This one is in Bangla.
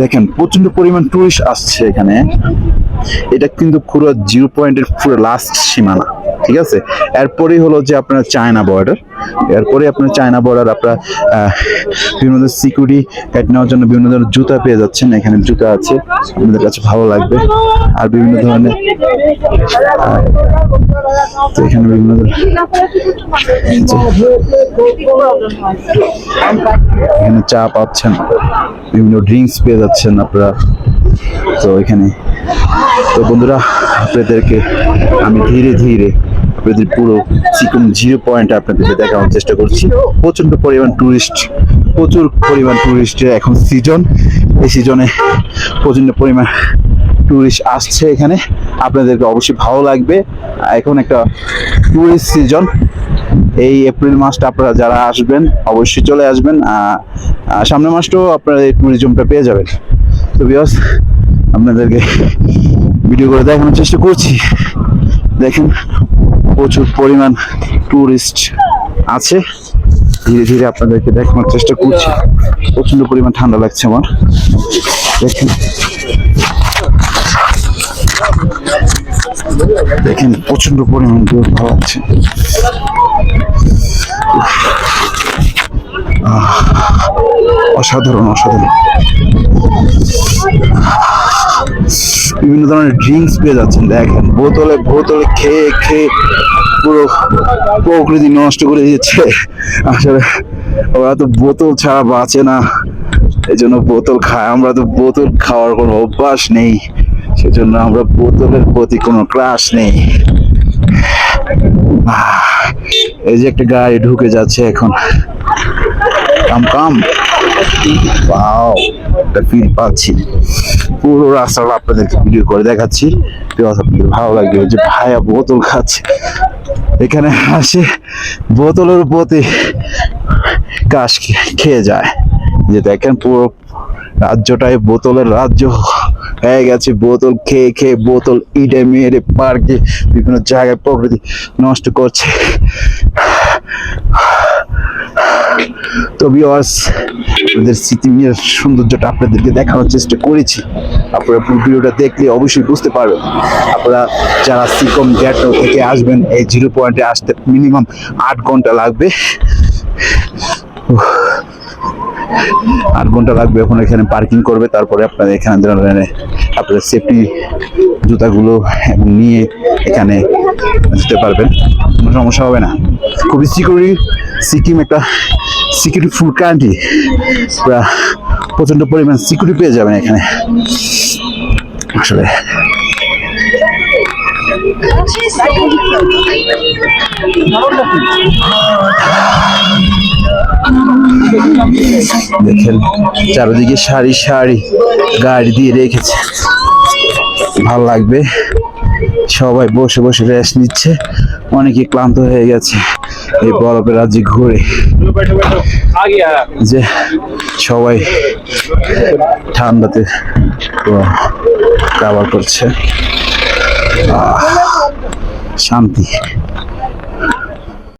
দেখেন প্রচণ্ড পরিমাণ টুরিস্ট আসছে এখানে। এটা কিন্তু পুরো জিরো পয়েন্টের পুরো লাস্ট সীমানা। ঠিক আছে? এরপরেই হলো যে আপনার চায়না বর্ডার এরপরে আপনার চায়না বর্ডার আপনার বিভিন্ন ধরনের সিকিউরিটি গাইড নেওয়ার জন্য বিভিন্ন ধরনের জুতা পেয়ে যাচ্ছেন। এখানে জুতা আছে, আপনাদের কাছে ভালো লাগবে। আর বিভিন্ন ধরনের তো এখানে বিভিন্ন এখানে চা পাচ্ছেন, বিভিন্ন ড্রিঙ্কস পেয়ে যাচ্ছেন আপনারা। তো এখানে, তো বন্ধুরা আপনাদেরকে আমি ধীরে ধীরে আপনাদের পুরো চিকন জিরো পয়েন্ট আপনাদেরকে দেখানোর চেষ্টা করছি। প্রচণ্ড পরিমাণ টুরিস্ট প্রচুর পরিমাণ টুরিস্টের এখন সিজন এই সিজনে প্রচণ্ড পরিমাণ টুরিস্ট আসছে এখানে। আপনাদেরকে অবশ্যই ভালো লাগবে। এখন একটা টুরিস্ট সিজন এই এপ্রিল মাসটা আপনারা যারা আসবেন, অবশ্যই চলে আসবেন। সামনের মাসটাও আপনারা এই ট্যুরিজমটা পেয়ে যাবেন। তো বিকজ আপনাদেরকে ভিডিও করে দেখানোর চেষ্টা করছি। দেখেন প্রচুর পরিমাণ টুরিস্ট আছে। ধীরে ধীরে আপনাদেরকে দেখানোর চেষ্টা করছি। প্রচণ্ড পরিমাণ ঠান্ডা লাগছে আমার। দেখেন। দেখেন প্রচণ্ড পরিমাণ রোদ ভালো লাগছে অসাধারণ অসাধারণ। বিভিন্ন ধরনের ড্রিঙ্কস পেয়ে যাচ্ছেন, দেখেন। বোতলে বোতলে খেয়ে খেয়ে পুরো প্রকৃতি নষ্ট করে দিচ্ছে আসলে ওরা তো বোতল ছাড়া বাঁচে না। এই জন্য বোতল খায়। আমরা তো বোতল খাওয়ার কোনো অভ্যাস নেই। সেজন্য আমরা বোতলের প্রতি কোনো ক্রাশ নেই। এই যে একটা গাড়ি ঢুকে যাচ্ছে এখন। কাম কাম। ওয়াও একটা ফিল পাচ্ছি। পুরো রাস্তাটা আপনাদেরকে ভিডিও করে দেখাচ্ছি। ভালো লাগবে। যে ভাইয়া বোতল খাচ্ছে। এখানে আসে, বোতলের প্রতি কাশ খেয়ে যায়। যে দেখেন পুরো রাজ্যটাই বোতলের রাজ্য হয়ে গেছে। বোতল খেয়ে খেয়ে বোতল ইটে মেরে পার্কে বিভিন্ন জায়গায় প্রকৃতি নষ্ট করছে। তো ভিউয়ার্স ওদের স্মৃতির সৌন্দর্যটা আপনাদেরকে দেখানোর চেষ্টা করেছি। আপনারা পুরো ভিডিওটা দেখলে অবশ্যই বুঝতে পারবেন। আপনারা যারা সিকম গ্যাটো থেকে আসবেন, এই জিরো পয়েন্টে আসতে মিনিমাম আট ঘণ্টা লাগবে। আট ঘণ্টা লাগবে এখন এখানে পার্কিং করবে, তারপরে আপনারা এখানে দাঁড়ালে আপনাদের সেফটি জুতাগুলো নিয়ে এখানে যেতে পারবেন। কোনো সমস্যা হবে না। খুবই সিকিউরি সিকিম একটা সিকিউরিটি ফুল কান্ট্রি পুরা প্রচণ্ড পরিমাণ সিকিউরিটি পেয়ে যাবেন এখানে। আসলে। দেখেন, চারিদিকে সারি সারি গাড়ি দিয়ে রেখেছে। ভালো লাগবে। সবাই বসে বসে রেস্ট নিচ্ছে। অনেকে ক্লান্ত হয়ে গেছে। এই বরফের রাজ্যে ঘুরে। যে সবাই ঠান্ডাতে কাবার করছে। শান্তি।